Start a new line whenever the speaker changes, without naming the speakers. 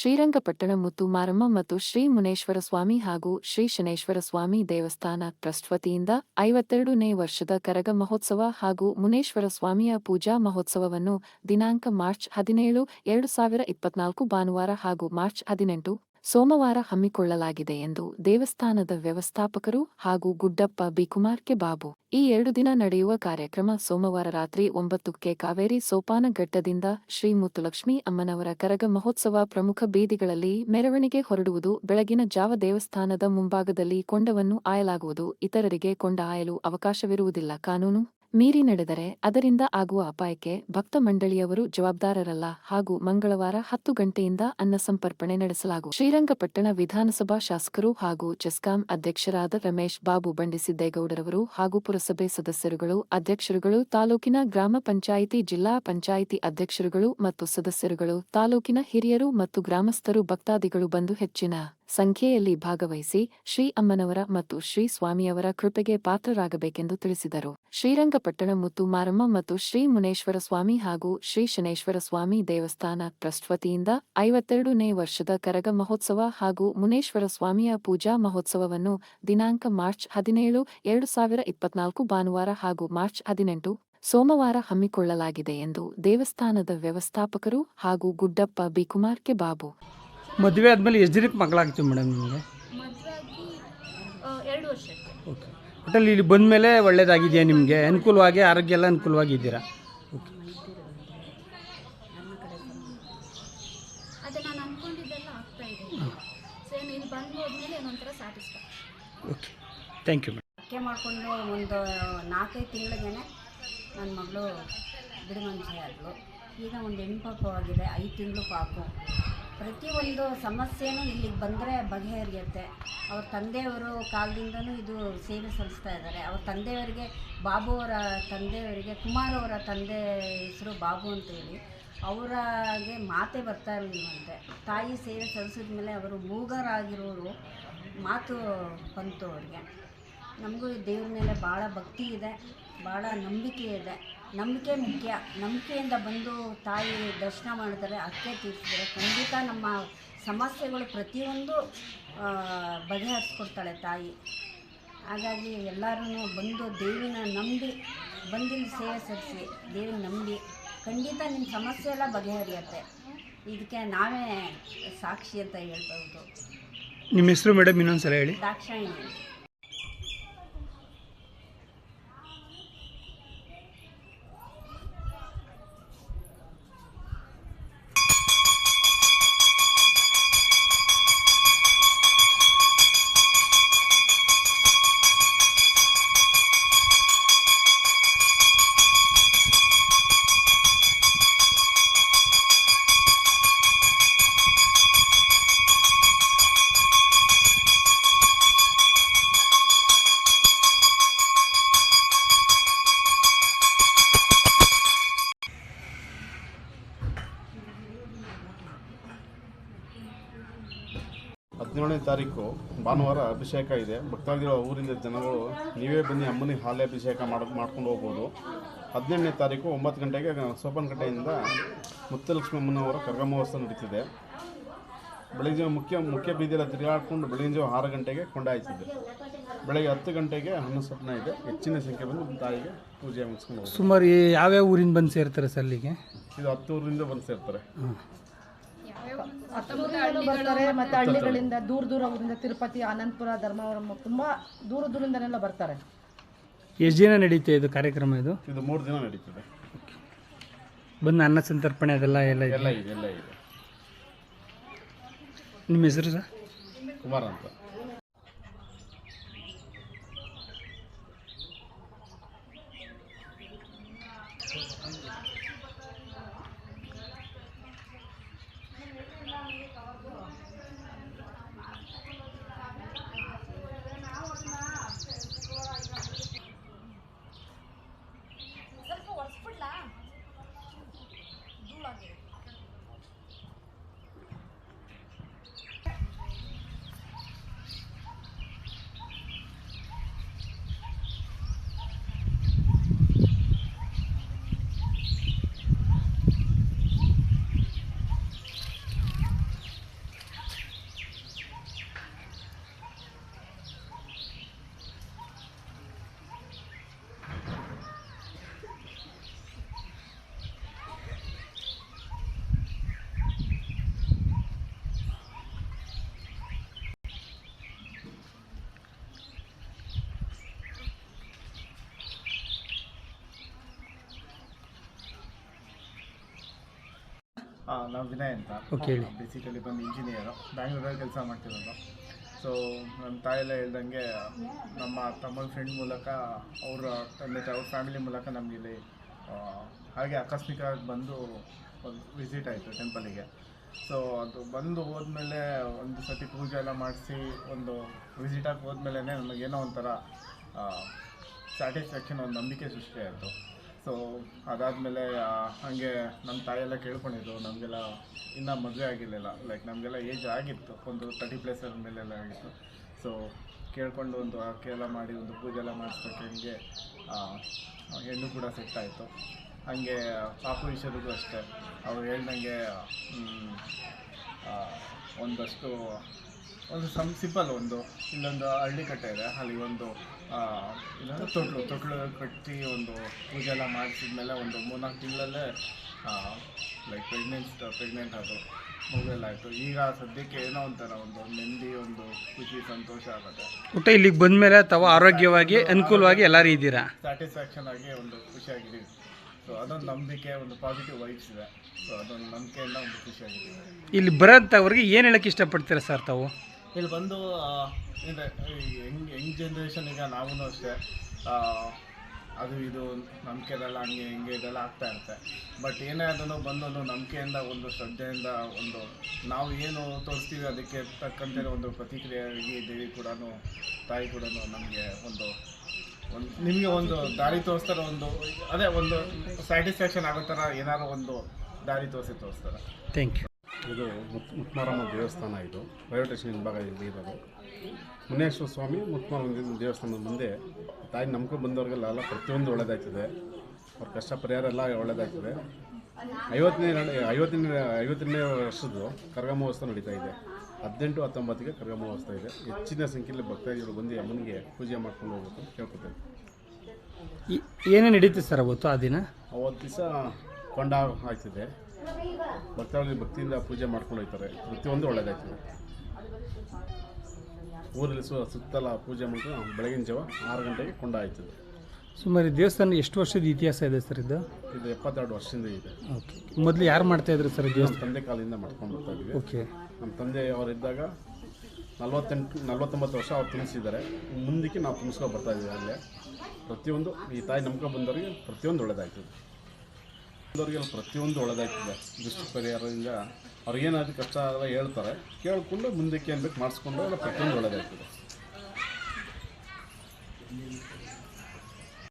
ಶ್ರೀರಂಗಪಟ್ಟಣ ಮುತ್ತು ಮಾರಮ್ಮ ಮತ್ತು ಶ್ರೀ ಮುನೇಶ್ವರ ಸ್ವಾಮಿ ಹಾಗೂ ಶ್ರೀ ಶನೇಶ್ವರ ಸ್ವಾಮಿ ದೇವಸ್ಥಾನ ಟ್ರಸ್ಟ್ ವತಿಯಿಂದ ಐವತ್ತೆರಡನೇ ವರ್ಷದ ಕರಗ ಮಹೋತ್ಸವ ಹಾಗೂ ಮುನೇಶ್ವರ ಸ್ವಾಮಿಯ ಪೂಜಾ ಮಹೋತ್ಸವವನ್ನು ದಿನಾಂಕ ಮಾರ್ಚ್ ಹದಿನೇಳು, ಎರಡು ಸಾವಿರ ಇಪ್ಪತ್ನಾಲ್ಕು ಭಾನುವಾರ ಹಾಗೂ ಮಾರ್ಚ್ ಹದಿನೆಂಟು ಸೋಮವಾರ ಹಮ್ಮಿಕೊಳ್ಳಲಾಗಿದೆ ಎಂದು ದೇವಸ್ಥಾನದ ವ್ಯವಸ್ಥಾಪಕರು ಹಾಗೂ ಗುಡ್ಡಪ್ಪ ಬಿಕುಮಾರ್ ಕೆ ಬಾಬು. ಈ ಎರಡು ದಿನ ನಡೆಯುವ ಕಾರ್ಯಕ್ರಮ ಸೋಮವಾರ ರಾತ್ರಿ ಒಂಬತ್ತಕ್ಕೆ ಕಾವೇರಿ ಸೋಪಾನಘಟ್ಟದಿಂದ ಶ್ರೀ ಮುತ್ತುಲಕ್ಷ್ಮಿ ಅಮ್ಮನವರ ಕರಗ ಮಹೋತ್ಸವ ಪ್ರಮುಖ ಬೀದಿಗಳಲ್ಲಿ ಮೆರವಣಿಗೆ ಹೊರಡುವುದು, ಬೆಳಗಿನ ಜಾವ ದೇವಸ್ಥಾನದ ಮುಂಭಾಗದಲ್ಲಿ ಕೊಂಡವನ್ನು ಆಯಲಾಗುವುದು, ಇತರರಿಗೆ ಕೊಂಡ ಆಯಲು ಅವಕಾಶವಿರುವುದಿಲ್ಲ. ಕಾನೂನು ಮೀರಿ ನಡೆದರೆ ಅದರಿಂದ ಆಗುವ ಅಪಾಯಕ್ಕೆ ಭಕ್ತ ಮಂಡಳಿಯವರು ಜವಾಬ್ದಾರರಲ್ಲ ಹಾಗೂ ಮಂಗಳವಾರ ಹತ್ತು ಗಂಟೆಯಿಂದ ಅನ್ನ ಸಂಪರ್ಪಣೆ ನಡೆಸಲಾಗುವುದು. ಶ್ರೀರಂಗಪಟ್ಟಣ ವಿಧಾನಸಭಾ ಶಾಸಕರು ಹಾಗೂ ಚೆಸ್ಕಾಂ ಅಧ್ಯಕ್ಷರಾದ ರಮೇಶ್ ಬಾಬು ಬಂಡಿಸಿದ್ದೇಗೌಡರವರು ಹಾಗೂ ಪುರಸಭೆ ಸದಸ್ಯರುಗಳು, ಅಧ್ಯಕ್ಷರುಗಳು, ತಾಲೂಕಿನ ಗ್ರಾಮ ಪಂಚಾಯಿತಿ, ಜಿಲ್ಲಾ ಪಂಚಾಯಿತಿ ಅಧ್ಯಕ್ಷರುಗಳು ಮತ್ತು ಸದಸ್ಯರುಗಳು, ತಾಲೂಕಿನ ಹಿರಿಯರು ಮತ್ತು ಗ್ರಾಮಸ್ಥರು ಭಕ್ತಾದಿಗಳು ಬಂದು ಹೆಚ್ಚಿನ ಸಂಖ್ಯೆಯಲ್ಲಿ ಭಾಗವಹಿಸಿ ಶ್ರೀ ಅಮ್ಮನವರ ಮತ್ತು ಶ್ರೀ ಸ್ವಾಮಿಯವರ ಕೃಪೆಗೆ ಪಾತ್ರರಾಗಬೇಕೆಂದು ತಿಳಿಸಿದರು. ಶ್ರೀರಂಗಪಟ್ಟಣ ಮುತ್ತು ಮಾರಮ್ಮ ಮತ್ತು ಶ್ರೀ ಮುನೇಶ್ವರ ಸ್ವಾಮಿ ಹಾಗೂ ಶ್ರೀ ಶನೇಶ್ವರ ಸ್ವಾಮಿ ದೇವಸ್ಥಾನ ಟ್ರಸ್ಟ್ ವತಿಯಿಂದ ಐವತ್ತೆರಡನೇ ವರ್ಷದ ಕರಗ ಮಹೋತ್ಸವ ಹಾಗೂ ಮುನೇಶ್ವರ ಸ್ವಾಮಿಯ ಪೂಜಾ ಮಹೋತ್ಸವವನ್ನು ದಿನಾಂಕ ಮಾರ್ಚ್ ಹದಿನೇಳು, ಎರಡು ಸಾವಿರ ಇಪ್ಪತ್ನಾಲ್ಕು ಭಾನುವಾರ ಹಾಗೂ ಮಾರ್ಚ್ ಹದಿನೆಂಟು ಸೋಮವಾರ ಹಮ್ಮಿಕೊಳ್ಳಲಾಗಿದೆ ಎಂದು ದೇವಸ್ಥಾನದ ವ್ಯವಸ್ಥಾಪಕರು ಹಾಗೂ ಗುಡ್ಡಪ್ಪ ಬಿಕುಮಾರ್ ಕೆ ಬಾಬು.
ಮದುವೆ ಆದಮೇಲೆ ಎಷ್ಟು ದಿನಕ್ಕೆ ಮಕ್ಕಳಾಗ್ತೀವಿ ಮೇಡಮ್ ನಿಮಗೆ?
ಮದುವಾಗಿ ಎರಡು ವರ್ಷಕ್ಕೆ.
ಓಕೆ. ಒಟ್ಟಲ್ಲಿ ಇಲ್ಲಿ ಬಂದ ಮೇಲೆ ಒಳ್ಳೇದಾಗಿದೆಯಾ ನಿಮಗೆ? ಅನುಕೂಲವಾಗಿ ಆರೋಗ್ಯ ಎಲ್ಲ ಅನುಕೂಲವಾಗಿದ್ದೀರಾ? ಓಕೆ.
ಅದೇ ನಾನು ಅಂದ್ಕೊಂಡಿದ್ದೆಲ್ಲ ಆಗ್ತಾ ಇದೆ. ಸೊ ಏನು ಇಲ್ಲಿ ಬಂದು ಹೋದ್ಮೇಲೆ ಏನೊಂಥರ satisfy
okay. Thank you madam
ಅಕ್ಕೆ ಮಾಡಿಕೊಂಡು ಒಂದು ನಾಲ್ಕೈದು ತಿಂಗಳಿಗೆ ನನ್ನ ಮಗಳು ಬಿಡುಮಂಚೆ ಆದಳು ಈಗ ಒಂದು ಹೆಣ್ಣು ಪಾಪವಾಗಿದೆ ಆಗಿದೆ. ಐದು ತಿಂಗಳು ಪಾಪು. ಪ್ರತಿಯೊಂದು ಸಮಸ್ಯೆನೂ ಇಲ್ಲಿಗೆ ಬಂದರೆ ಬಗೆಹರಿಯುತ್ತೆ. ಅವ್ರ ತಂದೆಯವರು ಕಾಲದಿಂದನೂ ಇದು ಸೇವೆ ಸಲ್ಲಿಸ್ತಾ ಇದ್ದಾರೆ. ಅವ್ರ ತಂದೆಯವರಿಗೆ ಬಾಬು ಅವರ ತಂದೆಯವರಿಗೆ ಕುಮಾರ್ ಅವರ ತಂದೆ ಹೆಸರು ಬಾಬು ಅಂತೇಳಿ, ಅವರಾಗೆ ಮಾತೇ ಬರ್ತಾ ಇರಲಿಲ್ವಂತೆ ತಾಯಿ ಸೇವೆ ಸಲ್ಲಿಸಿದ ಮೇಲೆ ಅವರು ಮೂಗರಾಗಿರೋರು ಮಾತು ಬಂತು ಅವ್ರಿಗೆ. ನಮಗೂ ದೇವ್ರ ಮೇಲೆ ಭಾಳ ಭಕ್ತಿ ಇದೆ ಭಾಳ ನಂಬಿಕೆ ಇದೆ. ನಂಬಿಕೆ ಮುಖ್ಯ. ನಂಬಿಕೆಯಿಂದ ಬಂದು ತಾಯಿ ದರ್ಶನ ಮಾಡಿದರೆ ಅಕ್ಕೆ ತೀರಿಸಿದರೆ ಖಂಡಿತ ನಮ್ಮ ಸಮಸ್ಯೆಗಳು ಪ್ರತಿಯೊಂದು ಬಗೆಹರಿಸ್ಕೊಡ್ತಾಳೆ ತಾಯಿ. ಹಾಗಾಗಿ ಎಲ್ಲರೂ ಬಂದು ದೇವಿನ ನಂಬಿ ಬಂದಿಲ್ಲಿ ಸೇವೆ ಸಲ್ಲಿಸಿ ದೇವಿನ ನಂಬಿ ಖಂಡಿತ ನಿಮ್ಮ ಸಮಸ್ಯೆ ಎಲ್ಲ ಬಗೆಹರಿಯುತ್ತೆ. ಇದಕ್ಕೆ ನಾವೇ ಸಾಕ್ಷಿ ಅಂತ ಹೇಳ್ಬೋದು
ನಿಮ್ಮ ಹೆಸರು ಮೇಡಮ್ ಇನ್ನೊಂದು ಸಲ ಹೇಳಿ.
ದಾಕ್ಷಾಯಿಣಿ.
ಹದಿನೇಳನೇ ತಾರೀಕು ಭಾನುವಾರ ಅಭಿಷೇಕ ಇದೆ. ಭಕ್ತಾದಿಗಳ ಊರಿಂದ ಜನಗಳು ನೀವೇ ಬನ್ನಿ ಅಮ್ಮನಿಗೆ ಹಾಲೆ ಅಭಿಷೇಕ ಮಾಡ್ ಮಾಡ್ಕೊಂಡು ಹೋಗ್ಬೋದು. ಹದಿನೆಂಟನೇ ತಾರೀಕು ಒಂಬತ್ತು ಗಂಟೆಗೆ ಸೋಪನಕಟ್ಟೆಯಿಂದ ಮುತ್ತಲಕ್ಷ್ಮಿ ಅಮ್ಮನವರ ಕರ್ಗ ಮಹೋತ್ಸವ ನಡೀತಿದೆ. ಬೆಳಗ್ಗೆ ಮುಖ್ಯ ಮುಖ್ಯ ಬೀದಿಯಲ್ಲಿ ತಿರುಗಾಡ್ಕೊಂಡು ಬೆಳಗಿನ ಜೀವ ಆರು ಗಂಟೆಗೆ ಕೊಂಡಾಯಿಸಿದೆ ಬೆಳಗ್ಗೆ ಹತ್ತು ಗಂಟೆಗೆ ಅನ್ನಸಪ್ನ ಇದೆ. ಹೆಚ್ಚಿನ ಸಂಖ್ಯೆ ಬಂದು ತಾಯಿಗೆ ಪೂಜೆ ಮುಗಿಸ್ಕೊಂಡು
ಸುಮಾರು ಯಾವ್ಯಾವ ಊರಿಂದ ಬಂದು ಸೇರ್ತಾರೆ ಸರ್ ಅಲ್ಲಿಗೆ?
ಇದು ಹತ್ತು ಊರಿಂದ ಬಂದು ಸೇರ್ತಾರೆ.
ಬರ್ತಾರೆ ಮತ್ತೆ ಹಳ್ಳಿಗಳಿಂದ ದೂರ ದೂರ ಊರಿಂದ ತಿರುಪತಿ ಅನಂತಪುರ ಧರ್ಮವರಂ ತುಂಬಾ ದೂರ ದೂರದಿಂದನೆಲ್ಲ ಬರ್ತಾರೆ.
ಎಷ್ಟು ದಿನ ನಡೀತೆ ಇದು ಕಾರ್ಯಕ್ರಮ ಇದು?
ಇದು ಮೂರು ದಿನ ನಡೀತದೆ.
ಬಂದು ಅನ್ನ ಸಂತರ್ಪಣೆ ಅದೆಲ್ಲ ಎಲ್ಲ ಇದೆ?
ಎಲ್ಲ ಇದೆ ಎಲ್ಲ ಇದೆ.
ನಿಮ್ಮ ಹೆಸರು ಸರ್?
ಕುಮಾರ್ ಅಂತ.
ನಾವು ವಿನಯ್ ಅಂತ.
ಓಕೆ ಹೇಳಿ.
ಬೇಸಿಕಲಿ ಬಂದು ಇಂಜಿನಿಯರು ಬ್ಯಾಂಗ್ಳೂರಲ್ಲಿ ಕೆಲಸ ಮಾಡ್ತಿರೋದು. ಸೊ ನಮ್ಮ ತಾಯೆಲ್ಲ ಹೇಳ್ದಂಗೆ ನಮ್ಮ ತಮ್ಮ ಫ್ರೆಂಡ್ ಮೂಲಕ ಅವರ ತಂದೆ ಅವ್ರ ಫ್ಯಾಮಿಲಿ ಮೂಲಕ ನಮಗಿಲ್ಲಿ ಹಾಗೆ ಆಕಸ್ಮಿಕವಾಗಿ ಬಂದು ಒಂದು ವಿಸಿಟ್ ಆಯಿತು ಟೆಂಪಲಿಗೆ ಸೊ ಅದು ಬಂದು ಹೋದ್ಮೇಲೆ ಒಂದು ಸತಿ ಪೂಜೆ ಎಲ್ಲ ಮಾಡಿಸಿ ಒಂದು ವಿಸಿಟಾಗಿ ಹೋದ್ಮೇಲೆ ನಮಗೇನೋ ಒಂಥರ ಸ್ಯಾಟಿಸ್ಫ್ಯಾಕ್ಷನ್ ಒಂದು ನಂಬಿಕೆ ಸೃಷ್ಟಿಯಾಯಿತು ಸೊ ಅದಾದಮೇಲೆ ಹಾಗೆ ನಮ್ಮ ತಾಯಿಯೆಲ್ಲ ಕೇಳ್ಕೊಂಡಿದ್ರು, ನಮಗೆಲ್ಲ ಇನ್ನೂ ಮದುವೆ ಆಗಿರಲಿಲ್ಲ. ಲೈಕ್ ನಮಗೆಲ್ಲ ಏಜ್ ಆಗಿತ್ತು. ಒಂದು ತರ್ಟಿ ಮೇಲೆ ಮೇಲೆಲ್ಲ ಆಗಿತ್ತು. ಸೊ ಕೇಳ್ಕೊಂಡು ಒಂದು ಆಕೆ ಎಲ್ಲ ಮಾಡಿ, ಒಂದು ಪೂಜೆ ಎಲ್ಲ ಮಾಡಿಸ್ಬೇಕು ಹಂಗೆ ಹೆಣ್ಣು ಕೂಡ ಸೆಟ್ ಆಯ್ತು ಹಾಗೆ ಪಾಪು ವಿಷಯದಲ್ಲೂ ಅಷ್ಟೇ. ಅವ್ರು ಹೇಳ್ದಂಗೆ ಒಂದಷ್ಟು ಒಂದು ಸಮ್ ಸಿಂಪಲ್ ಒಂದು. ಇಲ್ಲೊಂದು ಹಳ್ಳಿ ಕಟ್ಟೆ ಇದೆ. ಅಲ್ಲಿ ಒಂದು ತೊಟ್ಲು ತೊಟ್ಲು ಕಟ್ಟಿ ಒಂದು ಪೂಜೆ ಎಲ್ಲ ಮಾಡಿಸಿದ್ಮೇಲೆ ಒಂದು ಮೂರ್ನಾಲ್ಕು ತಿಂಗಳಲ್ಲೇ ಲೈಕ್ ಪ್ರೆಗ್ನೆನ್ಸ್ ಪ್ರೆಗ್ನೆಂಟ್ ಆಯಿತು ಮೊಬೈಲ್ ಆಯಿತು. ಈಗ ಸದ್ಯಕ್ಕೆ ಏನೋ ಒಂಥರ ಒಂದು ನೆಮ್ಮದಿ ಒಂದು ಖುಷಿ ಸಂತೋಷ ಆಗುತ್ತೆ.
ಒಟ್ಟು ಇಲ್ಲಿಗೆ ಬಂದಮೇಲೆ ತಾವು ಆರೋಗ್ಯವಾಗಿ ಅನುಕೂಲವಾಗಿ ಎಲ್ಲರೂ ಇದ್ದೀರಾ?
ಸ್ಯಾಟಿಸ್ಫ್ಯಾಕ್ಷನ್ ಆಗಿ ಒಂದು ಖುಷಿಯಾಗಿದ್ದೀವಿ ಸೊ ಅದೊಂದು ನಂಬಿಕೆ ಒಂದು ಪಾಸಿಟಿವ್ ವೈಬ್ಸ್ ಇದೆ. ಸೊ ಅದೊಂದು ನಂಬಿಕೆಯಿಂದ ಒಂದು ಖುಷಿಯಾಗಿದ್ದೀವಿ
ಇಲ್ಲಿ ಬರೋಂಥವ್ರಿಗೆ ಏನು ಹೇಳಕ್ಕೆ ಇಷ್ಟಪಡ್ತೀರಾ ಸರ್ ತಾವು?
ಇಲ್ಲಿ ಬಂದು ಅಂದರೆ ಯಂಗ್ ಯಂಗ್ ಜನ್ರೇಷನ್ ಈಗ ನಾವೂ ಅಷ್ಟೇ. ಅದು ಇದು ನಂಬಿಕೆದೆಲ್ಲ ಹಂಗೆ, ಹಿಂಗೆ ಇದೆಲ್ಲ ಆಗ್ತಾ ಇರುತ್ತೆ. ಬಟ್ ಏನೇ ಅದನ್ನು ಬಂದೊಂದು ನಂಬಿಕೆಯಿಂದ, ಒಂದು ಶ್ರದ್ಧೆಯಿಂದ, ಒಂದು ನಾವು ಏನು ತೋರಿಸ್ತೀವಿ ಅದಕ್ಕೆ ತಕ್ಕಂತೆ ಒಂದು ಪ್ರತಿಕ್ರಿಯೆ ದೇವಿ ಕೂಡ ತಾಯಿ ಕೂಡ ನಮಗೆ ಒಂದು ಒಂದು ನಿಮಗೆ ಒಂದು ದಾರಿ ತೋರಿಸ್ತಾರೆ, ಒಂದು ಅದೇ ಒಂದು ಸ್ಯಾಟಿಸ್ಫ್ಯಾಕ್ಷನ್ ಆಗೋ ಥರ ಏನಾದ್ರು ಒಂದು ದಾರಿ ತೋರಿಸಿ ತೋರಿಸ್ತಾರೆ.
ಥ್ಯಾಂಕ್ ಯು
ಇದು ಮುತ್ ಮುತ್ಮಾರಮ್ಮ ದೇವಸ್ಥಾನ ಇದು. ರೈಲ್ವೆ ಸ್ಟೇಷನ್ ಹಿಂಭಾಗ ಇಲ್ಲಿ ಇರೋದು. ಮುನೇಶ್ವರ ಸ್ವಾಮಿ ಮುತ್ಮಾರಮ್ಮ ದೇವಸ್ಥಾನದ ಮುಂದೆ ತಾಯಿ ನಮ್ಕೊ ಬಂದವ್ರಿಗೆಲ್ಲ ಪ್ರತಿಯೊಂದು ಒಳ್ಳೇದಾಗ್ತದೆ. ಅವ್ರ ಕಷ್ಟ ಪರಿಹಾರ ಎಲ್ಲ ಒಳ್ಳೇದಾಗ್ತದೆ. ಐವತ್ತನೇ ಐವತ್ತನೇ ಐವತ್ತನೇ ವರ್ಷದ್ದು ಕರಗ ಮಹೋತ್ಸವ ನಡೀತಾ ಇದೆ. ಹದಿನೆಂಟು ಹತ್ತೊಂಬತ್ತಿಗೆ ಕರಗ ಮಹೋತ್ಸವ ಇದೆ. ಹೆಚ್ಚಿನ ಸಂಖ್ಯೆಯಲ್ಲಿ ಭಕ್ತಾದಿಗಳು ಬಂದು ಅಮ್ಮನಿಗೆ ಪೂಜೆ ಮಾಡ್ಕೊಂಡು ಹೋಗ್ಬೇಕು ಅಂತ ಕೇಳ್ಕೊತೇವೆ
ಏನೇನು ನಡೀತದೆ ಸರ್ ಅವತ್ತು ಆ ದಿನ?
ಅವತ್ತು ದಿವಸ ಕೊಂಡ ಆಗ್ತಿದೆ ಭಕ್ತಾದಿಗಳು ಭಕ್ತಿಯಿಂದ ಪೂಜೆ ಮಾಡ್ಕೊಂಡು ಹೋಗ್ತಾರೆ. ಪ್ರತಿಯೊಂದು ಒಳ್ಳೆಯದಾಯ್ತು ಊರಲ್ಲಿ ಸು ಸುತ್ತಲ ಪೂಜೆ ಮಾಡ್ಕೊಂಡು ಬೆಳಗಿನ ಜಾವ ಆರು ಗಂಟೆಗೆ ಕೊಂಡ ಆಯ್ತದೆ.
ಸುಮಾರು ಈ ದೇವಸ್ಥಾನ ಎಷ್ಟು ವರ್ಷದ ಇತಿಹಾಸ ಇದೆ ಸರ್ ಇದು?
ಇದು ಎಪ್ಪತ್ತೆರಡು ವರ್ಷದಿಂದ ಇದೆ.
ಓಕೆ. ಮೊದಲು ಯಾರು ಮಾಡ್ತಾ ಇದ್ರು ಸರ್ ದೇವಸ್ಥಾನ?
ತಂದೆ ಕಾಲದಿಂದ ಮಾಡ್ಕೊಂಡು ಬರ್ತಾ ಇದ್ದೀವಿ.
ಓಕೆ.
ನಮ್ಮ ತಂದೆ ಅವರಿದ್ದಾಗ ನಲ್ವತ್ತೆಂಟು ನಲ್ವತ್ತೊಂಬತ್ತು ವರ್ಷ ಅವ್ರು ತುಂಬಿಸಿದ್ದಾರೆ. ಮುಂದಕ್ಕೆ ನಾವು ತುಂಬಿಸ್ಕೊಂಡು ಬರ್ತಾ ಇದ್ದೀವಿ ಅಲ್ಲೇ. ಪ್ರತಿಯೊಂದು ಈ ತಾಯಿ ನಂಬ್ಕೊಂಡು ಬಂದವರಿಗೆ ಪ್ರತಿಯೊಂದು ಬಂದವರಿಗೆ ಪ್ರತಿಯೊಂದು ಒಳ್ಳೇದಾಗ್ತದೆ. ದೃಷ್ಟಿ ಪರಿಹಾರದಿಂದ ಅವ್ರಿಗೇನಾದ್ರು ಕಷ್ಟ ಆದರೆ ಹೇಳ್ತಾರೆ. ಕೇಳಿಕೊಂಡು ಮುಂದಕ್ಕೆ ಏನು ಬೇಕು ಮಾಡಿಸ್ಕೊಂಡು ಪ್ರತಿಯೊಂದು ಒಳ್ಳೇದಾಗ್ತದೆ.